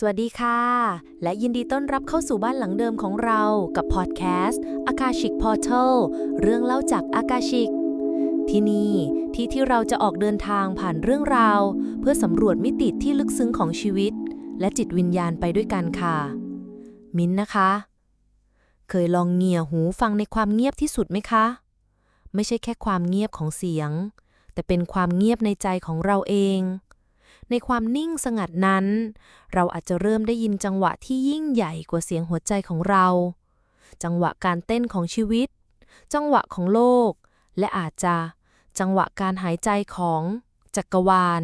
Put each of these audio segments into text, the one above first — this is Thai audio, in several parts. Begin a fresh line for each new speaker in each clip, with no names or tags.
สวัสดีค่ะ และยินดีต้อนรับเข้าสู่บ้านหลังเดิมของเรากับพอดแคสต์ Akashic Portal เรื่องเล่าจากอากาชิก ที่นี่ที่ที่เราจะออกเดินทางผ่านเรื่องราว เพื่อสำรวจมิติที่ลึกซึ้งของชีวิต และจิตวิญญาณไปด้วยกันค่ะ มิ้นนะคะ เคยลองเงี่ยหูฟังในความเงียบที่สุดไหมคะ ไม่ใช่แค่ความเงียบของเสียง แต่เป็นความเงียบในใจของเราเอง ในความนิ่งสงัดนั้น เราอาจจะเริ่มได้ยินจังหวะที่ยิ่งใหญ่กว่าเสียงหัวใจของเรา จังหวะการเต้นของชีวิต จังหวะของโลก และอาจจะจังหวะการหายใจของจักรวาล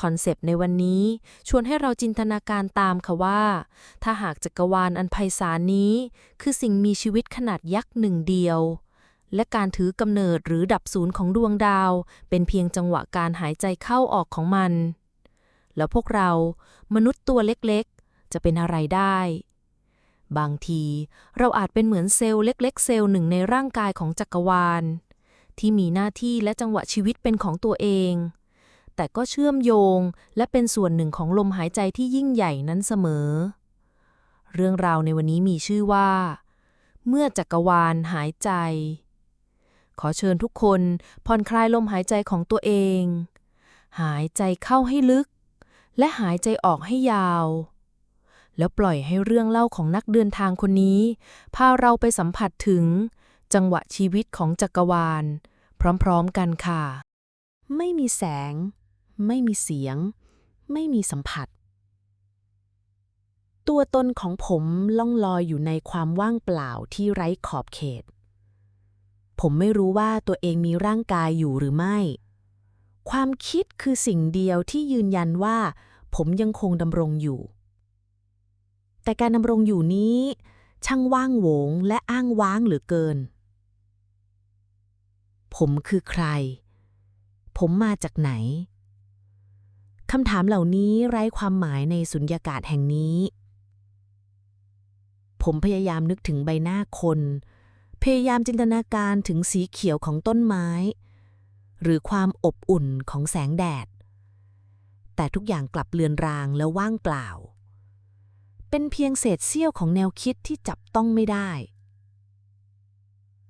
คอนเซปต์ในวันนี้ชวนให้เราจินตนาการตามค่ะว่า ถ้าหากจักรวาลอันไพศาลนี้ คือสิ่งมีชีวิตขนาดยักษ์หนึ่งเดียว และการถือกำเนิดหรือดับศูนย์ของดวงดาว เป็นเพียงจังหวะการหายใจเข้าออกของมัน แล้วพวกเรามนุษย์ตัวเล็กๆ จะเป็นอะไรได้ บางทีเราอาจเป็นเหมือนเซลล์เล็ก ๆ เซลล์หนึ่งในร่างกายของจักรวาล ที่มีหน้าที่และจังหวะชีวิตเป็นของตัวเอง แต่ก็เชื่อมโยงและเป็นส่วนหนึ่งของลมหายใจที่ยิ่งใหญ่นั้นเสมอ เรื่องราวในวันนี้มีชื่อว่า เมื่อจักรวาลหายใจ ขอเชิญทุกคนผ่อนคลายลมหายใจของตัวเอง หายใจเข้าให้ลึก และหายใจออกให้ยาว แล้วปล่อยให้เรื่องเล่าของนักเดินทางคนนี้ พาเราไปสัมผัสถึง จังหวะชีวิตของจักรวาล พร้อมๆกันค่ะ
ไม่มีแสง ไม่มีเสียง ไม่มีสัมผัส ตัวตนของผมล่องลอยอยู่ในความว่างเปล่าที่ไร้ขอบเขต ผมไม่รู้ว่าตัวเองมีร่างกายอยู่หรือไม่ ความคิดคือสิ่งเดียวที่ยืนยันว่า ผมยังคงดำรงอยู่ แต่การดำรงอยู่นี้ ช่างว่างโหวงและอ้างว้างเหลือเกิน ผมคือใคร ผมมาจากไหนคำถามเหล่านี้ไร้ความหมายในสุญญากาศแห่งนี้ ผมพยายามนึกถึงใบหน้าคน พยายามจินตนาการถึงสีเขียวของต้นไม้ หรือความอบอุ่นของแสงแดด แต่ทุกอย่างกลับเลือนรางและว่างเปล่า เป็นเพียงเศษเสี้ยวของแนวคิดที่จับต้องไม่ได้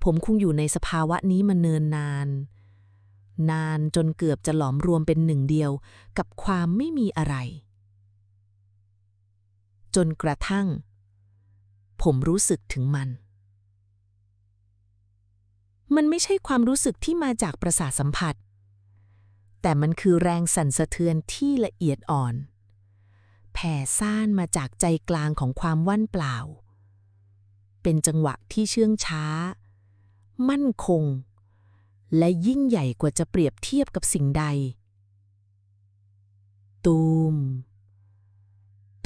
ผมคงอยู่ในสภาวะนี้มาเนินนาน นานจนเกือบจะหลอมรวมเป็นหนึ่งเดียวกับความไม่มีอะไร จนกระทั่ง ผมรู้สึกถึงมัน มันไม่ใช่ความรู้สึกที่มาจากประสาทสัมผัส แต่มันคือแรงสั่นสะเทือนที่ละเอียดอ่อน แผ่ซ่านมาจากใจกลางของความว่างเปล่า เป็นจังหวะที่เชื่องช้า มั่นคง และยิ่งใหญ่กว่าจะเปรียบเทียบกับสิ่งใด ตูม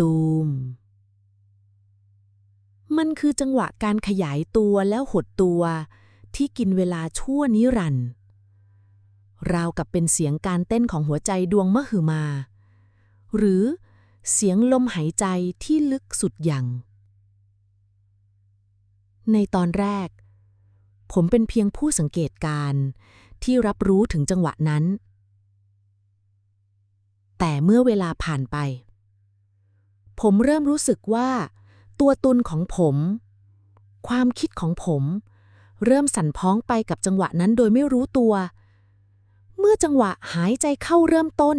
ตูมมันคือจังหวะการขยายตัวแล้วหดตัว ที่กินเวลาชั่วนิรันดร์ราวกับเป็นเสียงการเต้นของหัวใจดวงมหึมา หรือเสียงลมหายใจที่ลึกสุดอย่างในตอนแรก ผมเป็นเพียงผู้สังเกตการณ์ที่รับรู้ถึงจังหวะนั้น แต่เมื่อเวลาผ่านไป ผมเริ่มรู้สึกว่า ตัวตนของผม ความคิดของผม เริ่มสั่นพ้องไปกับจังหวะนั้นโดยไม่รู้ตัว เมื่อจังหวะหายใจเข้าเริ่มต้น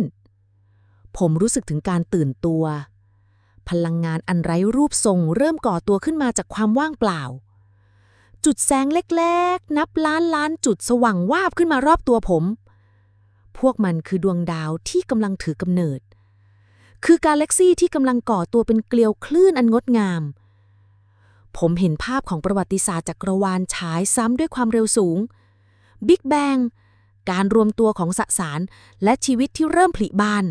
ผมรู้สึกถึงการตื่นตัว พลังงานอันไร้รูปทรงเริ่มก่อตัวขึ้นมาจากความว่างเปล่า จุดแสงเล็กๆ นับล้านล้านจุดสว่างวาบขึ้นมารอบตัวผม พวกมันคือดวงดาวที่กำลังถือกำเนิด คือกาแล็กซี่ที่กำลังก่อตัวเป็นเกลียวคลื่นอันงดงาม ผมเห็นภาพของประวัติศาสตร์จักรวาลฉายซ้ำด้วยความเร็วสูงบิ๊กแบงการรวมตัวของสสารและชีวิตที่เริ่มผลิบาน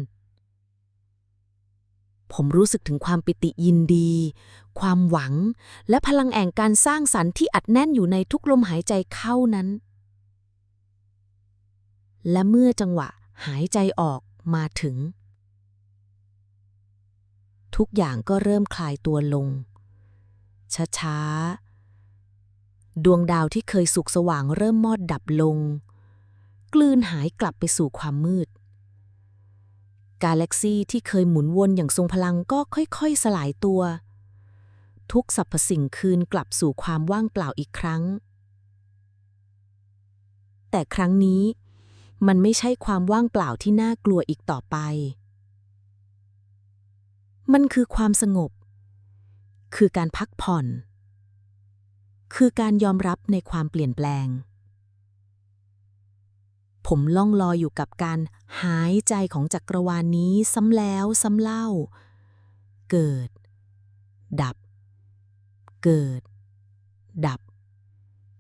ผมรู้สึกถึงความปิติยินดี ความหวัง และพลังแห่งการสร้างสรรค์ที่อัดแน่นอยู่ในทุกลมหายใจเข้านั้น และเมื่อจังหวะหายใจออกมาถึง ทุกอย่างก็เริ่มคลายตัวลง ช้าๆ ดวงดาวที่เคยสุกสว่างเริ่มมอดดับลง กลืนหายกลับไปสู่ความมืด กาแล็กซีที่เคยหมุนวนอย่างทรงพลังก็ค่อยๆ สลายตัว ทุกสรรพสิ่งคืนกลับสู่ความว่างเปล่าอีกครั้ง แต่ครั้งนี้มันไม่ใช่ความว่างเปล่าที่น่ากลัวอีกต่อไป มันคือความสงบ คือการพักผ่อน คือการยอมรับในความเปลี่ยนแปลง ผมล่องลอยอยู่กับการหายใจของจักรวาลนนี้ซ้ำแล้วซ้ำเล่า เกิด ดับ เกิด ดับ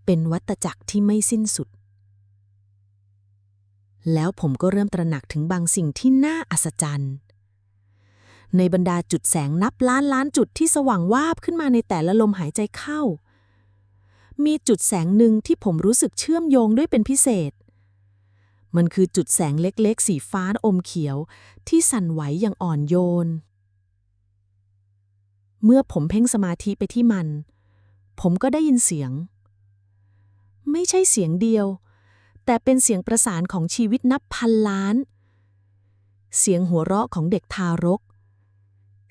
เป็นวัฏจักรที่ไม่สิ้นสุด แล้วผมก็เริ่มตระหนักถึงบางสิ่งที่น่าอัศจรรย์ ในบรรดาจุดแสงนับล้านล้านจุดที่สว่างวาบขึ้นมาในแต่ละลมหายใจเข้า มีจุดแสงหนึ่งที่ผมรู้สึกเชื่อมโยงด้วยเป็นพิเศษ มันคือจุดแสงเล็กๆ สีฟ้าอมเขียว ที่สั่นไหวอย่างอ่อนโยน เมื่อผมเพ่งสมาธิไปที่มัน ผมก็ได้ยินเสียง ไม่ใช่เสียงเดียว แต่เป็นเสียงประสานของชีวิตนับพันล้านเสียงหัวเราะของเด็กทารก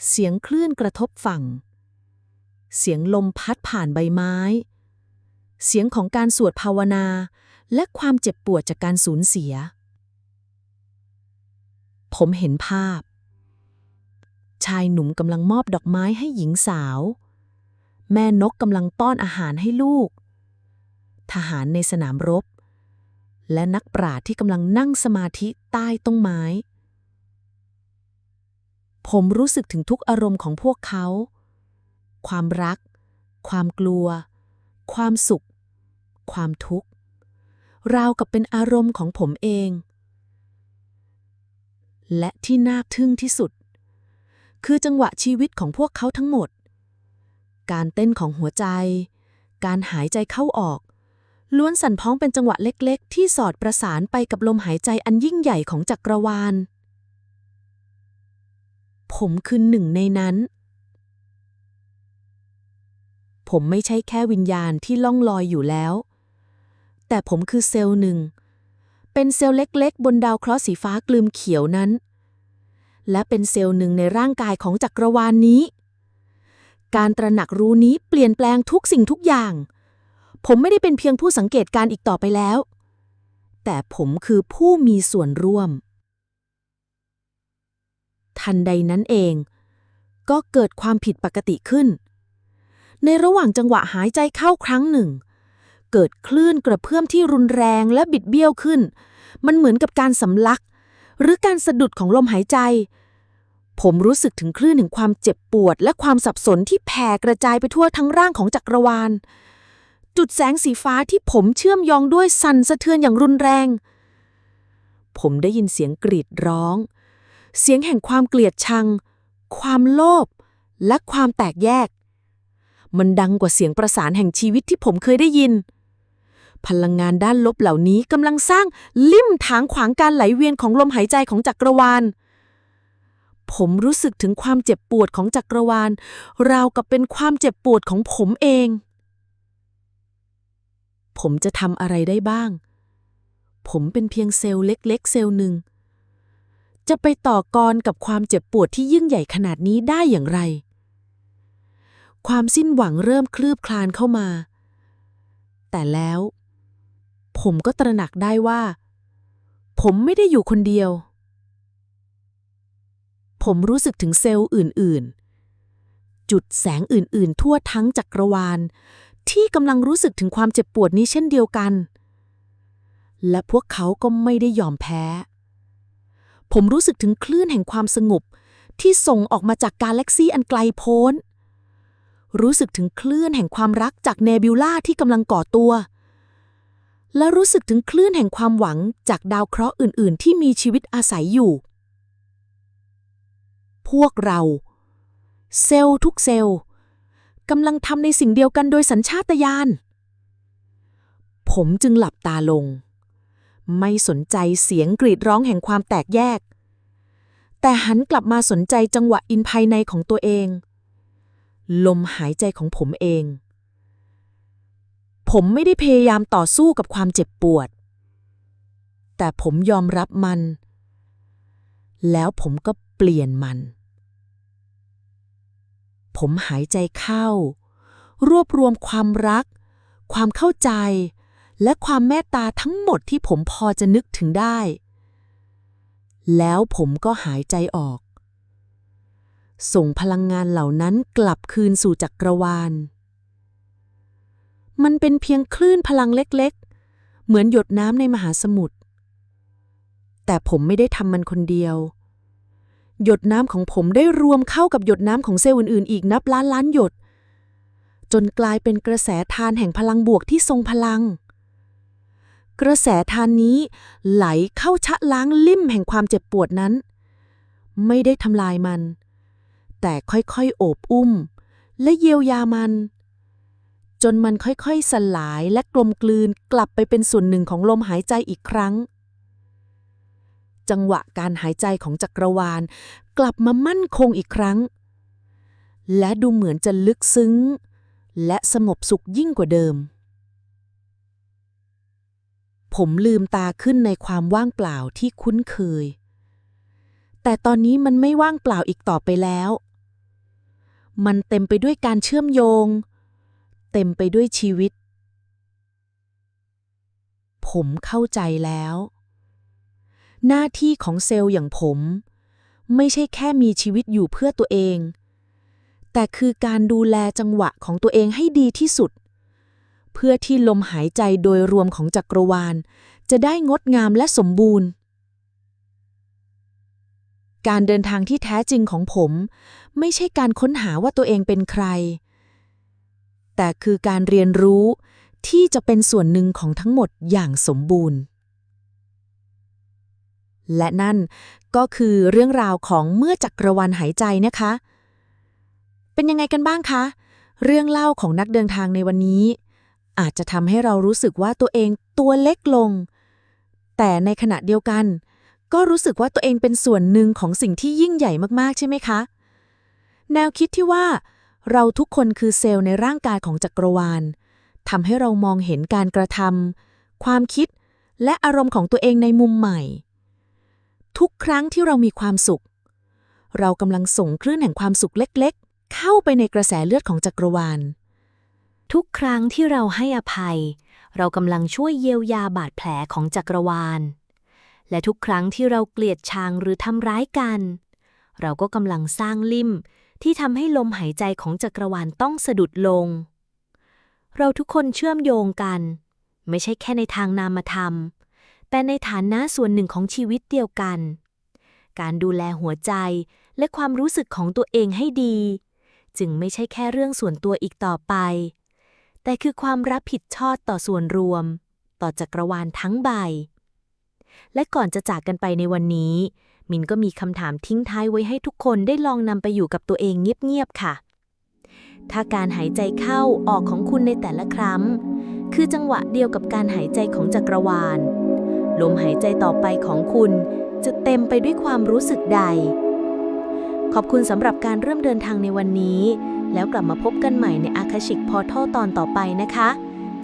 เสียงคลื่นกระทบฝั่ง เสียงลมพัดผ่านใบไม้ เสียงของการสวดภาวนา และความเจ็บปวดจากการสูญเสีย ผมเห็นภาพ ชายหนุ่มกำลังมอบดอกไม้ให้หญิงสาว แม่นกกำลังป้อนอาหารให้ลูก ทหารในสนามรบ และนักปราชญ์ที่กำลังนั่งสมาธิใต้ต้นไม้ ผมรู้สึกถึงทุกอารมณ์ของพวกเขา ความรัก ความกลัว ความสุข ความทุกข์ ราวกับเป็นอารมณ์ของผมเอง และที่น่าทึ่งที่สุด คือจังหวะชีวิตของพวกเขาทั้งหมด การเต้นของหัวใจ การหายใจเข้าออก ล้วนสั่นพ้องเป็นจังหวะเล็กๆ ที่สอดประสานไปกับลมหายใจอันยิ่งใหญ่ของจักรวาล ผมคือหนึ่งในนั้น ผมไม่ใช่แค่วิญญาณที่ล่องลอยอยู่แล้ว แต่ผมคือเซลล์หนึ่ง เป็นเซลล์เล็กๆ บนดาวเคราะห์สีฟ้ากลืมเขียวนั้น และเป็นเซลล์หนึ่งในร่างกายของจักรวาลนนี้ การตระหนักรู้นี้เปลี่ยนแปลงทุกสิ่งทุกอย่าง ผมไม่ได้เป็นเพียงผู้สังเกตการณ์อีกต่อไปแล้ว แต่ผมคือผู้มีส่วนร่วม ทันใดนั้นเอง ก็เกิดความผิดปกติขึ้น ในระหว่างจังหวะหายใจเข้าครั้งหนึ่ง เกิดคลื่นกระเพื่อมที่รุนแรงและบิดเบี้ยวขึ้น มันเหมือนกับการสำลัก หรือการสะดุดของลมหายใจ ผมรู้สึกถึงคลื่นแห่งความเจ็บปวด และความสับสนที่แผ่กระจายไปทั่วทั้งร่างของจักรวาล จุดแสงสีฟ้าที่ผมเชื่อมโยงด้วยสั่นสะเทือนอย่างรุนแรงผมได้ยินเสียงกรีดร้อง เสียงแห่งความเกลียดชัง ความโลภ และความแตกแยก มันดังกว่าเสียงประสานแห่งชีวิตที่ผมเคยได้ยิน พลังงานด้านลบเหล่านี้กำลังสร้างลิ่มถางขวางการไหลเวียนของลมหายใจของจักรวาล ผมรู้สึกถึงความเจ็บปวดของจักรวาล ราวกับเป็นความเจ็บปวดของผมเอง ผมจะทำอะไรได้บ้าง ผมเป็นเพียงเซลล์เล็ก ๆ เซลล์หนึ่ง จะไปต่อกรกับความเจ็บปวดที่ยิ่งใหญ่ขนาดนี้ได้อย่างไร ความสิ้นหวังเริ่มคลืบคลานเข้ามา แต่แล้ว ผมก็ตระหนักได้ว่า ผมไม่ได้อยู่คนเดียว ผมรู้สึกถึงเซลล์อื่น ๆ จุดแสงอื่น ๆ ทั่วทั้งจักรวาล ที่กำลังรู้สึกถึงความเจ็บปวดนี้เช่นเดียวกัน และพวกเขาก็ไม่ได้ยอมแพ้ ผมรู้สึกถึงคลื่นแห่งความสงบ ที่ส่งออกมาจากกาแล็กซีอันไกลโพ้น รู้สึกถึงคลื่นแห่งความรักจากเนบิวลาที่กำลังก่อตัว และรู้สึกถึงคลื่นแห่งความหวังจากดาวเคราะห์อื่น ๆ ที่มีชีวิตอาศัยอยู่ พวกเรา เซลล์ทุกเซลล์กำลังทำในสิ่งเดียวกันโดยสัญชาตญาณผมจึงหลับตาลง ไม่สนใจเสียงกรีดร้องแห่งความแตกแยก แต่หันกลับมาสนใจจังหวะอินภายในของตัวเอง ลมหายใจของผมเอง ผมไม่ได้พยายามต่อสู้กับความเจ็บปวด แต่ผมยอมรับมัน แล้วผมก็เปลี่ยนมัน ผมหายใจเข้า รวบรวมความรัก ความเข้าใจ และความเมตตาทั้งหมดที่ผมพอจะนึกถึงได้ แล้วผมก็หายใจออก ส่งพลังงานเหล่านั้นกลับคืนสู่จักรวาล มันเป็นเพียงคลื่นพลังเล็กๆ เหมือนหยดน้ำในมหาสมุทร แต่ผมไม่ได้ทำมันคนเดียว หยดน้ำของผมได้รวมเข้ากับหยดน้ำของเซลล์อื่นๆ อีกนับล้านล้านหยดจนกลายเป็นกระแสทานแห่งพลังบวกที่ทรงพลัง กระแสทานนี้ไหลเข้าชะล้างลิ่มแห่งความเจ็บปวดนั้น ไม่ได้ทำลายมัน แต่ค่อยๆ โอบอุ้ม และเยียวยามัน จนมันค่อยๆ สลายและกลมกลืนกลับไปเป็นส่วนหนึ่งของลมหายใจอีกครั้ง จังหวะการหายใจของจักรวาล กลับมามั่นคงอีกครั้ง และดูเหมือนจะลึกซึ้ง และสงบสุขยิ่งกว่าเดิม ผมลืมตาขึ้นในความว่างเปล่าที่คุ้นเคย แต่ตอนนี้มันไม่ว่างเปล่าอีกต่อไปแล้ว มันเต็มไปด้วยการเชื่อมโยง เต็มไปด้วยชีวิต ผมเข้าใจแล้ว หน้าที่ของเซลล์อย่างผม ไม่ใช่แค่มีชีวิตอยู่เพื่อตัวเอง แต่คือการดูแลจังหวะของตัวเองให้ดีที่สุด เพื่อที่ลมหายใจโดยรวมของจักรวาล จะได้งดงามและสมบูรณ์ การเดินทางที่แท้จริงของผม ไม่ใช่การค้นหาว่าตัวเองเป็นใคร แต่คือการเรียนรู้ที่จะเป็นส่วนหนึ่งของทั้งหมดอย่างสมบูรณ์ และนั่นก็คือเรื่องราวของเมื่อจักรวาลหายใจนะคะ เป็นยังไงกันบ้างคะ เรื่องเล่าของนักเดินทางในวันนี้ อาจจะทำให้เรารู้สึกว่าตัวเองตัวเล็กลง แต่ในขณะเดียวกัน ก็รู้สึกว่าตัวเองเป็นส่วนหนึ่งของสิ่งที่ยิ่งใหญ่มากๆ ใช่ไหมคะ แนวคิดที่ว่า เราทุกคนคือเซลล์ในร่างกายของจักรวาลทำให้เรามองเห็นการกระทำความคิดและอารมณ์ของตัวเองในมุมใหม่ ทุกครั้งที่เรามีความสุข เรากำลังส่งคลื่นแห่งความสุขเล็กๆ เข้าไปในกระแสเลือดของจักรวาล
ทุกครั้งที่เราให้อภัย เรากำลังช่วยเยียวยาบาดแผลของจักรวาล และทุกครั้งที่เราเกลียดชังหรือทำร้ายกัน เราก็กำลังสร้างลิ่มที่ทำให้ลมหายใจของจักรวาลต้องสะดุดลง เราทุกคนเชื่อมโยงกัน ไม่ใช่แค่ในทางนามธรรม แต่ในฐานะส่วนหนึ่งของชีวิตเดียวกัน การดูแลหัวใจและความรู้สึกของตัวเองให้ดี จึงไม่ใช่แค่เรื่องส่วนตัวอีกต่อไป แต่คือความรับผิดชอบต่อส่วนรวม ต่อจักรวาลทั้งใบ และก่อนจะจากกันไปในวันนี้ มินก็มีคำถามทิ้งท้ายไว้ให้ทุกคนได้ลองนำไปอยู่กับตัวเองเงียบๆค่ะ ถ้าการหายใจเข้าออกของคุณในแต่ละครั้ง คือจังหวะเดียวกับการหายใจของจักรวาล ลมหายใจต่อไปของคุณจะเต็มไปด้วยความรู้สึกใด ขอบคุณสำหรับการเริ่มเดินทางในวันนี้ แล้วกลับมาพบกันใหม่ในอาคาชิกพอทัลตอนต่อไปนะคะ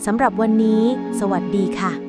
สำหรับวันนี้ สวัสดีค่ะ